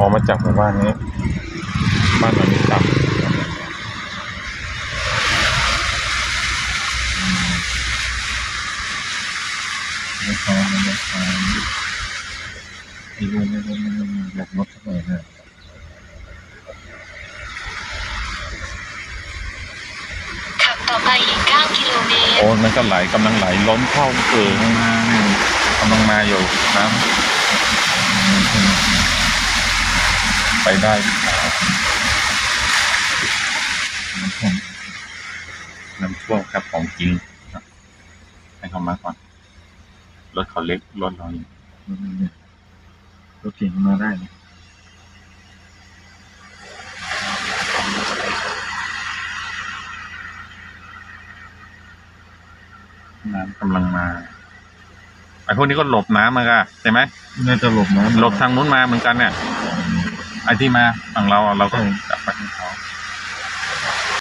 ออกมาจากหมู่บ้านนี้บ้านหลังนี้ต่ำไม่พอไม่พอไอ้ลุงไม่รู้มันหลบรถเข้าไปเลยขับต่อไปอีก 9 กิโลเมตร โอ้มันก็ไหลกำลังไหลล้นเข้าเกิดมากำลังมาอยู่น้ำ ไปได้หรือเปล่าน้ำท่วมน้ำท่วมครับของจริงครับให้เขามาก่อน รถเขาเล็กรถเราอยู่รถเก่งมาได้เลยน้ำกำลังมาไอ้พวกนี้ก็หลบน้ำมาก่ะใช่ไหมน่าจะหลบน้ำหลบทางนู้นมาเหมือนกันเนี่ยไอ้ ที่มาฝั่งเราอะเราก็กลับไป